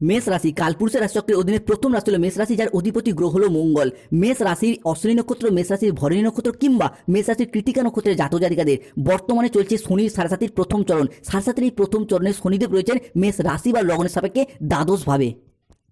মেষ রাশি কালপুরুষের রাশিচক্রের অধীনে প্রথম রাশি হল মেষ রাশি, যার অধিপতি গ্রহ হল মঙ্গল। মেষ রাশির অশ্বিনী নক্ষত্র, মেষ রাশির ভরণী নক্ষত্র কিংবা মেষ রাশির কৃতিকা নক্ষত্রের জাতক জাতিকাদের। বর্তমানে চলছে শনির সারাসাতির প্রথম চরণ। সারাসাতির এই প্রথম চরণে শনিদেব রয়েছেন মেষ রাশি বা লগ্নের সাপেক্ষে দ্বাদশভাবে।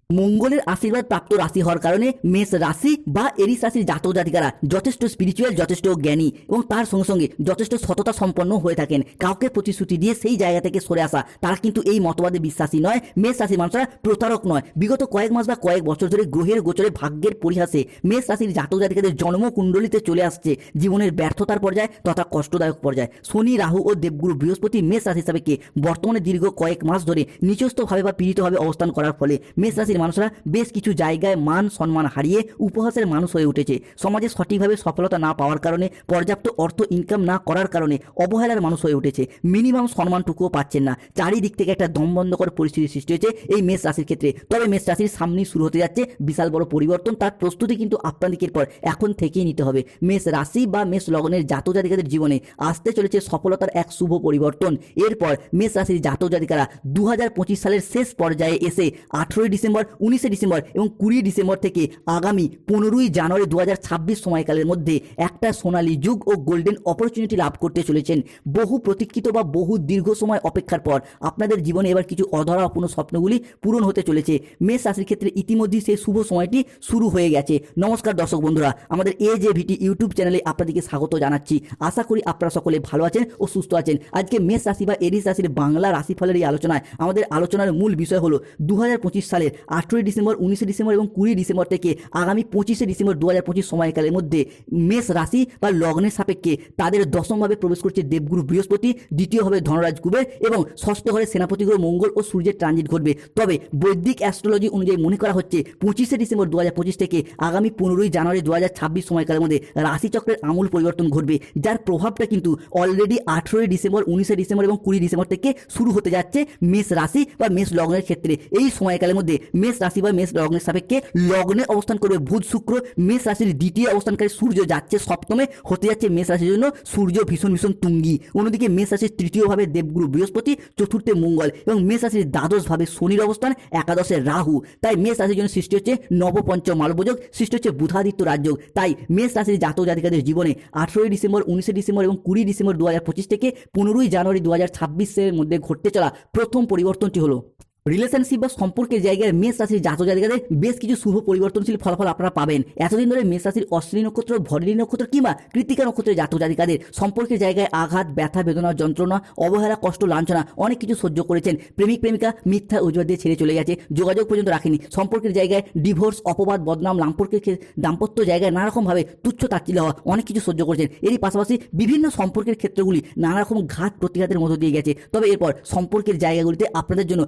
মঙ্গলের আশীর্বাদ প্রাপ্ত রাশি হওয়ার কারণে মেষ রাশি বা এরিস রাশির জাতক জাতিকারা যথেষ্ট স্পিরিচুয়াল যথেষ্ট জ্ঞানী এবং তার সঙ্গে সঙ্গে যথেষ্ট সততা সম্পন্ন হয়ে থাকেন। কাউকে প্রতিশ্রুতি দিয়ে সেই জায়গা থেকে সরে আসা, তারা কিন্তু এই মতবাদে বিশ্বাসী নয়। মেষ রাশির মানুষরা প্রতারক নয়। বিগত কয়েক মাস বা কয়েক বছর ধরে গ্রহের গোচরে ভাগ্যের পরিহাসে মেষ রাশির জাতক জাতিকাদের জন্মকুণ্ডলিতে চলে আসছে। জীবনের ব্যর্থতার পর্যায়ে তথা কষ্টদায়ক পর্যায়ে। শনি, রাহু ও দেবগুরু বৃহস্পতি মেষ রাশি হিসাবে বর্তমানে দীর্ঘ কয়েক মাস ধরে নিচস্থভাবে বা পীড়িতভাবে অবস্থান করার ফলে মেষ রাশির মানুষরা বেশ কিছু জায়গায় মান সম্মান হারিয়ে উপহাসের মানুষ হয়ে উঠেছে। সমাজে সঠিকভাবে সফলতা না পাওয়ার কারণে, পর্যাপ্ত অর্থ ইনকাম না করার কারণে অবহেলার মানুষ হয়ে উঠেছে। মিনিমাম সম্মানটুকুও পাচ্ছেন না। চারিদিক থেকে একটা দমবন্ধকর পরিস্থিতি সৃষ্টি হয়েছে এই মেষ রাশির ক্ষেত্রে। তবে মেষ রাশির সামনেই শুরু হতে যাচ্ছে বিশাল বড় পরিবর্তন। তার প্রস্তুতি কিন্তু আপনাদিকের পর এখন থেকেই নিতে হবে। মেষ রাশি বা মেষ লগ্নের জাতক জাতিকাদের জীবনে আসতে চলেছে সফলতার এক শুভ পরিবর্তন। এরপর মেষ রাশির জাতক জাতিকারা দু হাজার পঁচিশ সালের শেষ পর্যায়ে এসে আঠেরোই ডিসেম্বর উনিশে ডিসেম্বর এবং কুড়ি ডিসেম্বর থেকে আগামী পনেরোই জানুয়ারি দু সময়কালের মধ্যে একটা সোনালী যুগ ও গোল্ডেন অপরচুনিটি লাভ করতে চলেছেন। বহু প্রতীক্ষিত বা বহু দীর্ঘ সময় অপেক্ষার পর আপনাদের জীবনে এবার কিছু অধরা অপূর্ণ স্বপ্নগুলি পূরণ হতে চলেছে। মেষ রাশির ক্ষেত্রে ইতিমধ্যেই সেই শুভ সময়টি শুরু হয়ে গেছে। নমস্কার দর্শক বন্ধুরা, আমাদের এ যে ভিটি ইউটিউব চ্যানেলে আপনাদেরকে স্বাগত জানাচ্ছি। আশা করি আপনারা সকলে ভালো আছেন ও সুস্থ আছেন। আজকে মেষ রাশি বা এরিস রাশির বাংলা রাশিফলের এই আলোচনায় আমাদের আলোচনার মূল বিষয় হলো দু হাজার পঁচিশ সালের আঠেরোই ডিসেম্বর, উনিশে ডিসেম্বর এবং কুড়ি ডিসেম্বর থেকে আগামী পঁচিশে ডিসেম্বর দু হাজার পঁচিশ সময়কালের মধ্যে মেষ রাশি বা লগ্নের সাপেক্ষে তাদের দশমভাবে প্রবেশ করছে দেবগুরু বৃহস্পতি দ্বিতীয় হবে ধনরাজ কুবের এবং ষষ্ঠ ঘরে সেনাপতি গ্রহ মঙ্গল ও সূর্যের ট্রানজিট ঘটবে। তবে বৈদিক অ্যাস্ট্রোলজি অনুযায়ী মনে করা হচ্ছে পঁচিশে ডিসেম্বর দু হাজার পঁচিশ থেকে আগামী পনেরোই জানুয়ারি দু হাজার ছাব্বিশ সময়কালের মধ্যে রাশিচক্রের আমূল পরিবর্তন ঘটবে, যার প্রভাবটা কিন্তু অলরেডি আঠেরোই ডিসেম্বর, উনিশে ডিসেম্বর এবং কুড়ি ডিসেম্বর থেকে শুরু হতে যাচ্ছে মেষ রাশি বা মেষ লগ্নের ক্ষেত্রে। এই সময়কালের মধ্যে মেষ রাশি বা মেষ লগ্নের সাপেক্ষে লগ্নে অবস্থান করবে বুধ শুক্র। মেষ রাশির দ্বিতীয় অবস্থানকারী সূর্য যাচ্ছে সপ্তমে, হতে যাচ্ছে মেষ রাশির জন্য সূর্য ভীষণ ভীষণ তুঙ্গি। অন্যদিকে মেষ রাশির তৃতীয়ভাবে দেবগুরু বৃহস্পতি, চতুর্থে মঙ্গল এবং মেষ রাশির দ্বাদশভাবে শনির অবস্থান, একাদশে রাহু। তাই মেষ রাশির জন্য সৃষ্টি হচ্ছে নবপঞ্চম মালবযোগ সৃষ্টি হচ্ছে বুধাদিত্য রাজযোগ। তাই মেষ রাশির জাতক জাতিকাদের জীবনে আঠেরোই ডিসেম্বর, উনিশে ডিসেম্বর এবং কুড়ি ডিসেম্বর দু হাজার পঁচিশ থেকে পনেরোই জানুয়ারি দু হাজার ছাব্বিশের মধ্যে ঘটতে চলা প্রথম পরিবর্তনটি হলো রিলেশনশিপ বা সম্পর্কের জায়গায় মেষ রাশির জাতক জাতিকাদের বেশ কিছু শুভ পরিবর্তনশীল ফলাফল আপনারা পাবেন। এতদিন ধরে মেষ রাশির অশ্বিনী নক্ষত্র, ভরণী নক্ষত্র কিংবা কৃতিকা নক্ষত্রের জাতক জাতিকাদের সম্পর্কের জায়গায় আঘাত, ব্যথা, বেদনা, যন্ত্রণা, অবহেলা, কষ্ট, লাঞ্ছনা অনেক কিছু সহ্য করেছেন। প্রেমিক, প্রেমিকা মিথ্যা অজুহাত দিয়ে ছেড়ে চলে গেছে, যোগাযোগ পর্যন্ত রাখেনি। সম্পর্কের জায়গায় ডিভোর্স অপবাদ, বদনাম লাম্পর্কের দাম্পত্য জায়গায় নানা রকমভাবে তুচ্ছ তাচ্ছিল্য হওয়া অনেক কিছু সহ্য করেছেন। এরই পাশাপাশি বিভিন্ন সম্পর্কের ক্ষেত্রগুলি নানা রকম ঘাত প্রতিঘাতের মধ্য দিয়ে গেছে। তবে এরপর সম্পর্কের জায়গাগুলিতে আপনাদের জন্য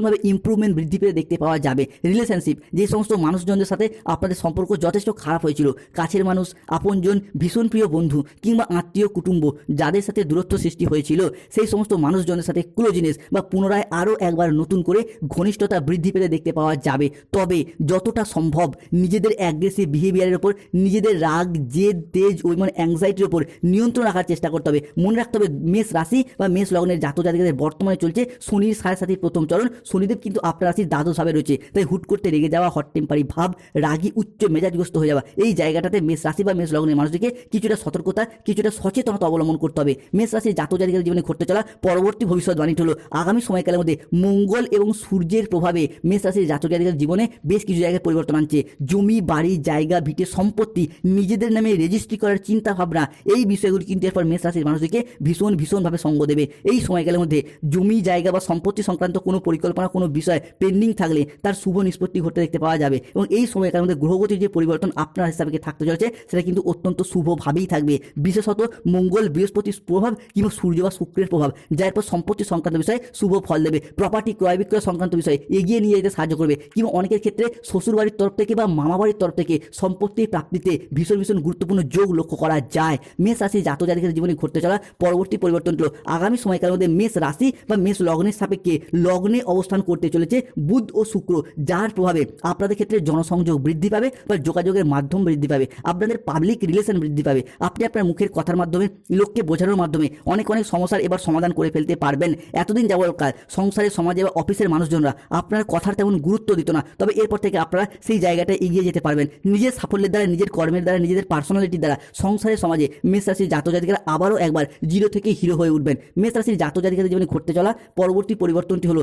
ভীষণভাবে ইমপ্রুভমেন্ট বৃদ্ধি পেতে দেখতে পাওয়া যাবে। রিলেশনশিপ যে সমস্ত মানুষজনদের সাথে আপনাদের সম্পর্ক যথেষ্ট খারাপ হয়েছিল। কাছের মানুষ, আপনজন, ভীষণ প্রিয় বন্ধু কিংবা আত্মীয়, কুটুম্ব, যাদের সাথে দূরত্ব সৃষ্টি হয়েছিল, সেই সমস্ত মানুষজনের সাথে ক্লোজিনেস বা পুনরায় আরও একবার নতুন করে ঘনিষ্ঠতা বৃদ্ধি পেতে দেখতে পাওয়া যাবে। তবে যতটা সম্ভব নিজেদের অ্যাগ্রেসিভ বিহেভিয়ারের ওপর, নিজেদের রাগ, জেদ, তেজ ওই মানে অ্যাংজাইটির ওপর নিয়ন্ত্রণ রাখার চেষ্টা করতে হবে। মনে রাখতে হবে, মেষ রাশি বা মেষ লগ্নের জাতক জাতিকাদের বর্তমানে চলছে শনির সাড়ে সাথে প্রথম চরণ। শনিদেব কিন্তু আপনার রাশির দ্বাদশ ভাবে রয়েছে। তাই হুট করতে রেগে যাওয়া, হট টেম্পারি ভাব, রাগী, উচ্চ মেজাজগ্রস্ত হয়ে যাওয়া, এই জায়গাটাতে মেষ রাশি বা মেষ লগ্নের মানুষদেরকে কিছুটা সতর্কতা, কিছুটা সচেতনতা অবলম্বন করতে হবে। মেষ রাশির জাতক জাতিকাদের জীবনে ঘটতে চলা পরবর্তী ভবিষ্যৎবাণীটি হলো, আগামী সময়কালের মধ্যে মঙ্গল এবং সূর্যের প্রভাবে মেষ রাশির জাতক জাতিকাদের জীবনে বেশ কিছু জায়গায় পরিবর্তন আনছে। জমি, বাড়ি, জায়গা, ভিটে, সম্পত্তি নিজেদের নামে রেজিস্ট্রি করার চিন্তা ভাবনা, এই বিষয়গুলি কিন্তু এরপর মেষ রাশির মানুষদেরকে ভীষণ, ভীষণভাবে সঙ্গ দেবে। এই সময়কালের মধ্যে জমি, জায়গা বা সম্পত্তি সংক্রান্ত কোনো পরিকল্পনা কোনো বিষয় পেন্ডিং থাকলে তার শুভ নিষ্পত্তি ঘটতে দেখতে পাওয়া যাবে। এবং এই সময়কালের মধ্যে গ্রহগতির যে পরিবর্তন আপনার হিসাবে থাকতে চলেছে, সেটা কিন্তু অত্যন্ত শুভভাবেই থাকবে। বিশেষত মঙ্গল, বৃহস্পতির প্রভাব কিংবা সূর্য বা শুক্রের প্রভাব যার পর সম্পত্তি সংক্রান্ত বিষয়ে শুভ ফল দেবে। প্রপার্টি ক্রয় বিক্রয় সংক্রান্ত বিষয়ে এগিয়ে নিয়ে যেতে সাহায্য করবে। কিংবা অনেকের ক্ষেত্রে শ্বশুর বাড়ির তরফ থেকে বা মামা বাড়ির তরফ থেকে সম্পত্তির প্রাপ্তিতে ভীষণ ভীষণ গুরুত্বপূর্ণ যোগ লক্ষ্য করা যায়। মেষ রাশি জাতক জাতিকের জীবনে ঘটতে চলা পরবর্তী পরিবর্তন হলো আগামী সময়কালের মধ্যে মেষ রাশি বা মেষ লগ্নের সাপেক্ষে লগ্নে অবস্থান অবস্থান করতে চলেছে বুধ ও শুক্র, যার প্রভাবে আপনাদের ক্ষেত্রে জনসংযোগ বৃদ্ধি পাবে বা যোগাযোগের মাধ্যম বৃদ্ধি পাবে, আপনাদের পাবলিক রিলেশন বৃদ্ধি পাবে। আপনি আপনার মুখের কথার মাধ্যমে, লোককে বোঝানোর মাধ্যমে অনেক অনেক সমস্যার এবার সমাধান করে ফেলতে পারবেন। এতদিন যাবৎকাল সংসারের সমাজে বা অফিসের মানুষজনরা আপনার কথার তেমন গুরুত্ব দিত না। তবে এরপর থেকে আপনারা সেই জায়গাটায় এগিয়ে যেতে পারবেন। নিজের সাফল্যের দ্বারা, নিজের কর্মের দ্বারা, নিজেদের পার্সোনালিটির দ্বারা সংসারের সমাজে মেষ রাশির জাতজাতিকারা আবারও একবার জিরো থেকে হিরো হয়ে উঠবেন। মেষ রাশির জাতজাতিকাদের জীবনে ঘটতে চলা পরবর্তী পরিবর্তনটি হলো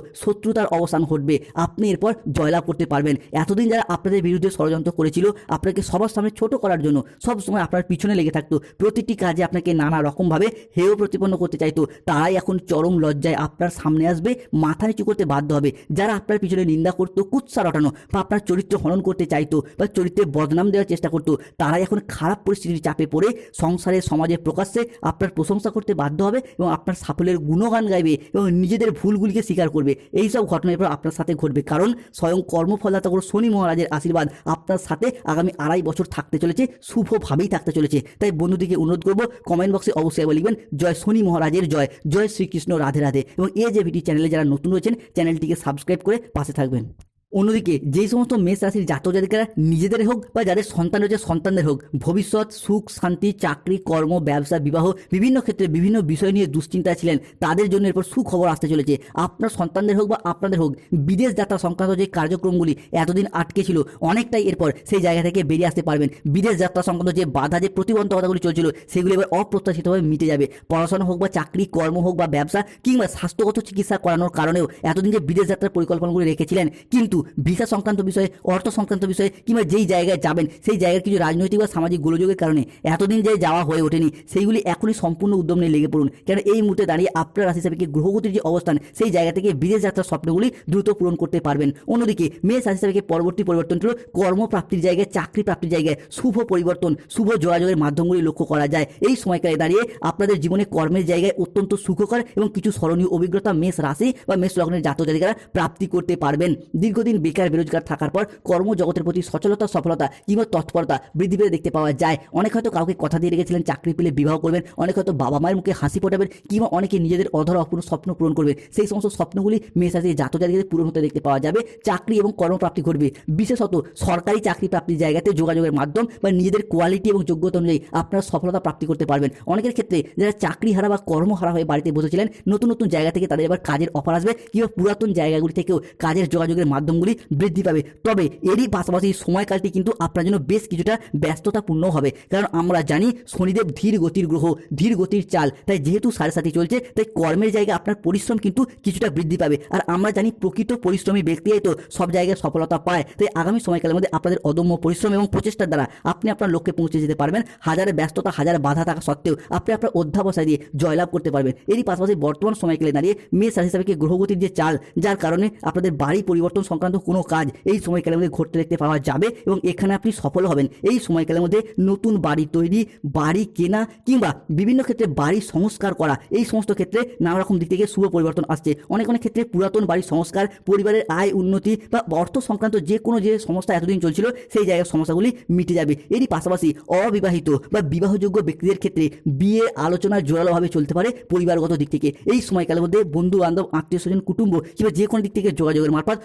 শত্রুতার অবসান ঘটবে? আপনি এরপর জয়লাভ করতে পারবেন। এতদিন যারা আপনাদের বিরুদ্ধে ষড়যন্ত্র করেছিল, আপনাকে সবার সামনে ছোট করার জন্য সব সময় আপনার পিছনে লেগে থাকতো। প্রতিটি কাজে আপনাকে নানা রকমভাবে হেয় প্রতিপন্ন করতে চাইতো। তারাই এখন চরম লজ্জায় আপনার সামনে আসবে, মাথা নিচু করতে বাধ্য হবে। যারা আপনার পিছনে নিন্দা করতো, কুৎসা রটানো বা আপনার চরিত্র হনন করতে চাইতো বা চরিত্রে বদনাম দেওয়ার চেষ্টা করতো, তারাই এখন খারাপ পরিস্থিতির চাপে পড়ে সংসারে, সমাজে প্রকাশ্যে আপনার প্রশংসা করতে বাধ্য হবে এবং আপনার সাফল্যের গুণগান গাইবে এবং নিজেদের ভুলগুলিকে স্বীকার করবে। এই সব ঘটনা এরপর আপনার সাথে ঘটবে। কারণ স্বয়ং কর্মফলদাতা করে শনি মহারাজের আশীর্বাদ আপনার সাথে আগামী আড়াই বছর থাকতে চলেছে, শুভভাবেই থাকতে চলেছে। তাই বন্ধুদিকে অনুরোধ করব কমেন্ট বক্সে অবশ্যই একবার লিখবেন, জয় শনি মহারাজের জয় জয় শ্রীকৃষ্ণ রাধে রাধে। এবং এ যে ভিডিও চ্যানেলে যারা নতুন রয়েছেন, চ্যানেলটিকে সাবস্ক্রাইব করে পাশে থাকবেন। অন্যদিকে যেই সমস্ত মেষ রাশির জাতক জাতিকারা নিজেদের হোক বা যাদের সন্তান রয়েছে, সন্তানদের হোক, ভবিষ্যৎ, সুখ, শান্তি, চাকরি, কর্ম, ব্যবসা, বিবাহ, বিভিন্ন ক্ষেত্রে বিভিন্ন বিষয় নিয়ে দুশ্চিন্তা ছিলেন, তাদের জন্য এরপর সুখবর আসতে চলেছে। আপনার সন্তানদের হোক বা আপনাদের হোক, বিদেশ যাত্রা সংক্রান্ত যে কার্যক্রমগুলি এতদিন আটকে ছিল, অনেকটাই এরপর সেই জায়গা থেকে বেরিয়ে আসতে পারবেন। বিদেশ যাত্রা সংক্রান্ত যে বাধা, যে প্রতিবন্ধকতাগুলি চলছিল, সেগুলি এবার অপ্রত্যাশিতভাবে মিটে যাবে। পড়াশোনা হোক বা চাকরি, কর্ম হোক বা ব্যবসা, কিংবা স্বাস্থ্যগত চিকিৎসা করানোর কারণেও এতদিন যে বিদেশ যাত্রার পরিকল্পনাগুলি রেখেছিলেন, কিন্তু ভিসা সংক্রান্ত বিষয়ে, অর্থ সংক্রান্ত বিষয়ে কিংবা যেই জায়গায় যাবেন, সেই জায়গার কিছু রাজনৈতিক বা সামাজিক গোলযোগের কারণে এতদিন যে যাওয়া হয়ে ওঠেনি, সেইগুলি এখনই সম্পূর্ণ উদ্যম নিয়ে লেগে পড়ুন। কেন এই মুহূর্তে দাঁড়িয়ে আপনার রাশি হিসাবে গ্রহগতির যে অবস্থান, সেই জায়গা থেকে বিদেশ যাত্রার স্বপ্নগুলি দ্রুত পূরণ করতে পারবেন। অন্যদিকে মেষ রাশি হিসাবে পরবর্তী পরিবর্তন হল কর্মপ্রাপ্তির জায়গায় চাকরি প্রাপ্তির জায়গায় শুভ পরিবর্তন, শুভ যোগাযোগের মাধ্যমগুলি লক্ষ্য করা যায়। এই সময়কালে দাঁড়িয়ে আপনাদের জীবনে কর্মের জায়গায় অত্যন্ত সুখকর এবং কিছু স্মরণীয় অভিজ্ঞতা মেষ রাশি বা মেষ লগ্নের জাতক জাতিকারা প্রাপ্তি করতে পারবেন। দীর্ঘদিন বেকার বেরোজগার থাকার পর কর্মজগতের প্রতি সচলতা, সফলতা কিংবা তৎপরতা বৃদ্ধি পেতে দেখতে পাওয়া যায়। অনেক হয়তো কাউকে কথা দিয়ে রেখেছিলেন, চাকরি পেলে বিবাহ করবেন, অনেক হয়তো বাবা মায়ের মুখে হাসি ফোটাবেন কিংবা অনেকে নিজেদের অধর অপূর্ণ স্বপ্ন পূরণ করবে সেই সমস্ত স্বপ্নগুলি মেষাতে জাতক জাতিকাদের পূরণ হতে দেখতে পাওয়া যাবে। চাকরি এবং কর্মপ্রাপ্তি ঘটবে। বিশেষত সরকারি চাকরি প্রাপ্তির জায়গাতে যোগাযোগের মাধ্যম বা নিজেদের কোয়ালিটি এবং যোগ্যতা অনুযায়ী আপনারা সফলতা প্রাপ্তি করতে পারবেন। অনেকের ক্ষেত্রে যারা চাকরি হারা বা কর্মহারা হয়ে বাড়িতে বসেছিলেন, নতুন নতুন জায়গা থেকে তাদের এবার কাজের অফার আসবে কিংবা পুরাতন জায়গাগুলি থেকেও কাজের যোগাযোগের মাধ্যমগুলি বৃদ্ধি পাবে। তবে এরই পাশাপাশি সময়কালটি কিন্তু আপনার জন্য বেশ কিছুটা ব্যস্ততাপূর্ণ হবে। কারণ আমরা জানি শনিদেব ধীর গতির গ্রহ, ধীর গতির চাল। তাই যেহেতু সাড়ে সাথে চলছে, তাই কর্মের জায়গায় আপনার পরিশ্রম কিন্তু কিছুটা বৃদ্ধি পাবে। আর আমরা জানি প্রকৃত পরিশ্রমী ব্যক্তিই তো সব জায়গায় সফলতা পায়। তাই আগামী সময়কালের মধ্যে আপনাদের অদম্য পরিশ্রম এবং প্রচেষ্টার দ্বারা আপনি আপনার লক্ষ্যে পৌঁছে যেতে পারবেন। হাজারে ব্যস্ততা, হাজার বাধা থাকা সত্ত্বেও আপনি আপনার অধ্যাবসায় দিয়ে জয়লাভ করতে পারবেন। এরই পাশাপাশি বর্তমান সময়কালে দাঁড়িয়ে মেষ রাশি হিসাবে গ্রহগতির যে চাল, যার কারণে আপনাদের বাড়ি পরিবর্তন সংক্রান্ত কোনো কাজ এই সময়কালের মধ্যে ঘটতে দেখতে পাওয়া যাবে এবং এখানে আপনি সফল হবেন। এই সময়কালের মধ্যে নতুন বাড়ি তৈরি, বাড়ি কেনা কিংবা বিভিন্ন ক্ষেত্রে বাড়ি সংস্কার করা, এই সমস্ত ক্ষেত্রে নানা রকম দিক থেকে শুভ পরিবর্তন আসছে। অনেক অনেক ক্ষেত্রে পুরাতন বাড়ির সংস্কার, পরিবারের আয় উন্নতি বা অর্থ সংক্রান্ত যে কোনো যে সমস্যা এতদিন চলছিল, সেই জায়গার সমস্যাগুলি মিটে যাবে। এরই পাশাপাশি অবিবাহিত বা বিবাহযোগ্য ব্যক্তিদের ক্ষেত্রে বিয়ে আলোচনা জোরালোভাবে চলতে পারে পরিবারগত দিক থেকে। এই সময়কালের মধ্যে বন্ধু বান্ধব আত্মীয় স্বজন কুটুম্ব কিংবা যে কোনো দিক থেকে যোগাযোগের মারফত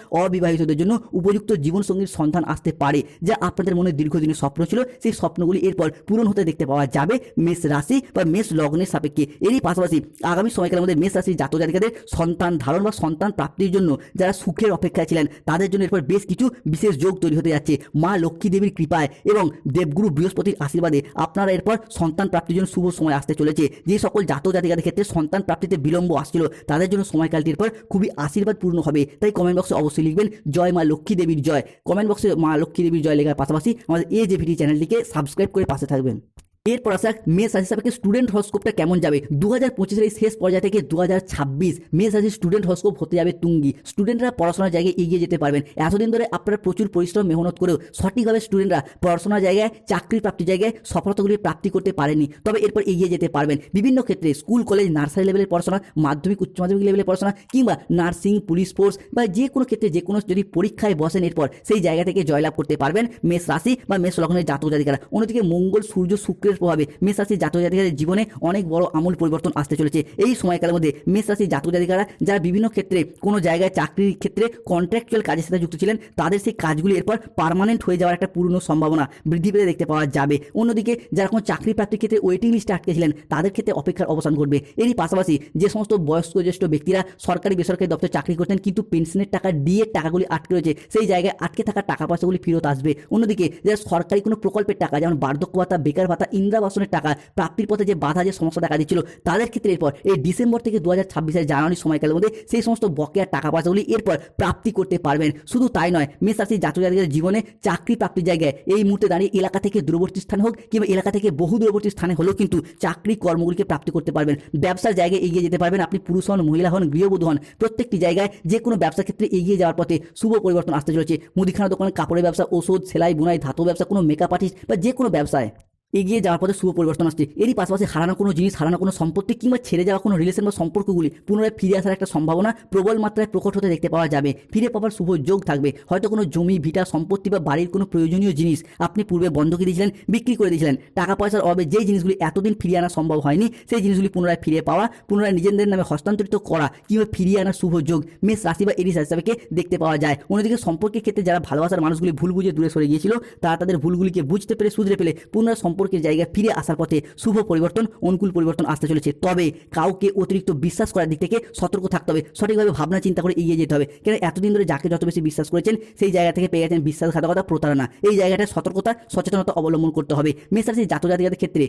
অবিবাহিতদের জন্য উপযুক্ত জীবনসঙ্গীর সন্ধান আসতে পারে, যা আপনাদের মনে দীর্ঘদিনের স্বপ্ন ছিল। সেই স্বপ্নগুলি এরপর পূরণ হতে দেখতে পাওয়া যাবে। মেষ রাশি বা মেষ লগ্নের সাপেক্ষে। এরই পাশাপাশি আগামী সময়কালের মধ্যে মেষ রাশির জাতক জাতিকাদের সন্তান ধারণ বা সন্তান প্রাপ্তির জন্য যারা সুখের অপেক্ষায় ছিলেন, তাদের জন্য এরপর বেশ কিছু বিশেষ যোগ তৈরি হতে যাচ্ছে। মা লক্ষ্মী দেবীর কৃপায় এবং দেবগুরু বৃহস্পতির আশীর্বাদে আপনারা এরপর সন্তান প্রাপ্তির জন্য শুভ সময় আসতে চলেছে। যে সকল জাতক জাতিকাদের ক্ষেত্রে সন্তান প্রাপ্তিতে বিলম্ব আসছিল, তাদের জন্য সময়কালটির পর খুবই আশীর্বাদপূর্ণ হবে। তাই কমেন্ট বক্সে অবশ্যই লিখবেন জয় মা লক্ষ্মী দেবীর জয়। কমেন্ট বক্সে মা লক্ষ্মী দেবীর জয় লেখার পাশাপাশি আমাদের এই যে ভিডিও চ্যানেলটিকে সাবস্ক্রাইব করে পাশে থাকবেন। এরপর আসা মেষ রাশি হিসাবে স্টুডেন্ট হরস্কোপটা কেমন যাবে? দু হাজার এই শেষ পর্যায় থেকে দু হাজার ছাব্বিশ মেষ রাশির স্টুডেন্ট হরস্কোপ হতে যাবে তুঙ্গি। স্টুডেন্টরা পড়াশোনার জায়গায় এগিয়ে যেতে পারবেন। এতদিন ধরে আপনারা প্রচুর পরিশ্রম, মেহনত করেও সঠিকভাবে স্টুডেন্টরা পড়াশোনার জায়গায় চাকরি প্রাপ্তির জায়গায় সফলতাগুলি প্রাপ্তি করতে পারেনি তবে এরপর এগিয়ে যেতে পারবেন। বিভিন্ন ক্ষেত্রে স্কুল কলেজ নার্সারি লেভেলের পড়াশোনা, মাধ্যমিক, উচ্চ মাধ্যমিক লেভেলের পড়াশোনা কিংবা নার্সিং পুলিশ ফোর্স বা যে কোনো ক্ষেত্রে যে কোনো যদি পরীক্ষায় বসেন এরপর সেই জায়গা থেকে জয়লাভ করতে পারবেন মেষ রাশি বা মেষ লগ্নের জাতক জাতিকারা। অন্যদিকে মঙ্গল, সূর্য শুক্রের শুক্রের প্রভাবে মেষ রাশির জাতক জাতিকাদের জীবনে অনেক বড় আমূল পরিবর্তন আসতে চলেছে। এই সময়কালের মধ্যে মেষ রাশির জাতক জাতিকারা যারা বিভিন্ন ক্ষেত্রে কোনো জায়গায় চাকরির ক্ষেত্রে কন্ট্রাকচুয়াল কাজের সাথে যুক্ত ছিলেন, তাদের সেই কাজগুলি এরপর পার্মানেন্ট হয়ে যাওয়ার একটা পূর্ণ সম্ভাবনা বৃদ্ধি পেতে দেখতে পাওয়া যাবে। অন্যদিকে যারা কোনো চাকরি প্রাপ্তির ক্ষেত্রে ওয়েটিং লিস্টে আটকে ছিলেন, তাদের ক্ষেত্রে অপেক্ষার অবসান ঘটবে। এরই পাশাপাশি যে সমস্ত বয়স্ক জ্যেষ্ঠ ব্যক্তিরা সরকারি বেসরকারি দপ্তরে চাকরি করতেন কিন্তু পেনশনের টাকা ডিএর টাকাগুলি আটকে রয়েছে, সেই জায়গায় আটকে থাকা টাকা পয়সাগুলি ফেরত আসবে। অন্যদিকে যারা সরকারি কোনো প্রকল্পের টাকা, যেমন বার্ধক্য ভাতা, বেকার ভাতা ইন্দিরাবাসনের টাকা, প্রাপ্তির পথে যে বাধা যে সমস্যা দেখা দিচ্ছিল, তাদের ক্ষেত্রে এরপর এই ডিসেম্বর থেকে দু হাজার ছাব্বিশের জানুয়ারি সময়কালের মধ্যে সেই সমস্ত বকেয়ার টাকা পয়সাগুলি এরপর প্রাপ্তি করতে পারবেন। শুধু তাই নয় মেষ রাশির জাতক জাতিকাদের জীবনে চাকরি প্রাপ্তির জায়গায় এই মুহূর্তে দাঁড়িয়ে এলাকা থেকে দূরবর্তী স্থান হোক কিংবা এলাকা থেকে বহু দূরবর্তী স্থানে হলেও কিন্তু চাকরি কর্মগুলিকে প্রাপ্তি করতে পারবেন। ব্যবসার জায়গায় এগিয়ে যেতে পারবেন আপনি পুরুষ হন, মহিলা হন, গৃহবধূ হন, প্রত্যেকটি জায়গায় যে কোনো ব্যবসার ক্ষেত্রে এগিয়ে যাওয়ার পথে শুভ পরিবর্তন আসতে চলেছে। মুদিখানা দোকানে, কাপড়ের ব্যবসা, ওষুধ, সেলাই, বুনাই ধাতু ব্যবসা, কোনো মেকআপ আর্টিস্ট বা যে কোনো ব্যবসায়। এগিয়ে যাওয়ার পথে শুভ পরিবর্তন আসছে। এরই পাশাপাশি হারানো কোনো জিনিস, হারানো কোনো সম্পত্তি কিংবা ছেড়ে যাওয়া কোনো রিলেশন বা সম্পর্কগুলি পুনরায় ফিরে আসার একটা সম্ভাবনা প্রবল মাত্রায় প্রকট হতে দেখতে পাওয়া যাবে। ফিরে পাওয়ার শুভ যোগ থাকবে। হয়তো কোনো জমি, ভিটা, সম্পত্তি বা বাড়ির কোনো প্রয়োজনীয় জিনিস আপনি পূর্বে বন্ধকি দিয়েছিলেন, বিক্রি করে দিয়েছিলেন। টাকা পয়সার অভাবে যেই জিনিসগুলি এতদিন ফিরিয়ে আনা সম্ভব হয়নি, সেই জিনিসগুলি পুনরায় ফিরে পাওয়া, পুনরায় নিজেদের নামে হস্তান্তরিত করা কিংবা ফিরিয়ে আনার শুভ যোগ মেষ রাশি বা এরিস হিসাবে দেখতে পাওয়া যায়। অন্যদিকে সম্পর্কের ক্ষেত্রে যারা ভালোবাসার মানুষগুলি ভুল বুঝে দূরে সরে গিয়েছিল, তারা তাদের ভুলগুলিকে বুঝতে পেরে শুধরে পেলে পুনরায় সম্পর্কের জায়গায় ফিরে আসার পথে শুভ পরিবর্তন, অনুকূল পরিবর্তন আসতে চলেছে। তবে কাউকে অতিরিক্ত বিশ্বাস করার দিক থেকে সতর্ক থাকতে হবে। সঠিকভাবে ভাবনা চিন্তা করে এগিয়ে যেতে হবে। কেন এতদিন ধরে যাকে যত বেশি বিশ্বাস করেছেন, সেই জায়গা থেকে পেয়ে গেছেন বিশ্বাসঘাতকতা প্রতারণা। এই জায়গাটায় সতর্কতা, সচেতনতা অবলম্বন করতে হবে। মেসার জাতক জাতিকাদের ক্ষেত্রে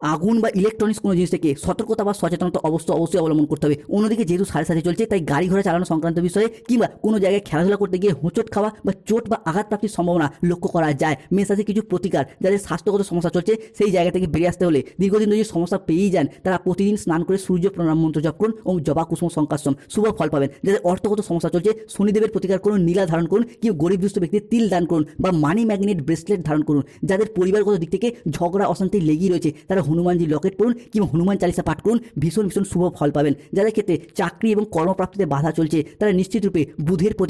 আগুন বা ইলেকট্রনিক্স কোনো জিনিস থেকে সতর্কতা বা সচেতনতা অবশ্য অবশ্যই অবলম্বন করতে হবে। অন্যদিকে যেহেতু সাড়ে সাথে চলছে, তাই গাড়ি ঘোড়া চালানো সংক্রান্ত বিষয়ে কিংবা কোনো জায়গায় খেলাধুলা করতে গিয়ে হোঁচট খাওয়া বা চোট বা আঘাত প্রাপ্তির সম্ভাবনা লক্ষ্য করা যায়। মেসাজে কিছু প্রতিকার যাদের স্বাস্থ্যগত সমস্যা চলছে, সেই জায়গা থেকে বেরিয়ে আসতে হলে দীর্ঘদিন ধরে সমস্যা পেয়েই যান, তারা প্রতিদিন স্নান করে সূর্য প্রণাম মন্ত্র জপ করুন এবং জবা কুসুম সংকাশ্রম শুভ ফল পাবেন। যাদের অর্থগত সমস্যা চলছে, শনিদেবের প্রতিকার করুন, নীলা ধারণ করুন কিংবা গরিব দুস্থ ব্যক্তির তিল দান করুন বা মানি ম্যাগনেট ব্রেসলেট ধারণ করুন। যাদের পরিবারগত দিক থেকে ঝগড়া, অশান্তি লেগেই রয়েছে, তারা হনুমানজি লকেট করুন কিংবা হনুমান চালিসা পাঠ করুন, ভীষণ ভীষণ শুভ ফল পাবেন। যাদের ক্ষেত্রে চাকরি এবং কর্মপ্রাপ্তিতে বাধা চলছে, তারা নিশ্চিতরূপে বুধের প্রতি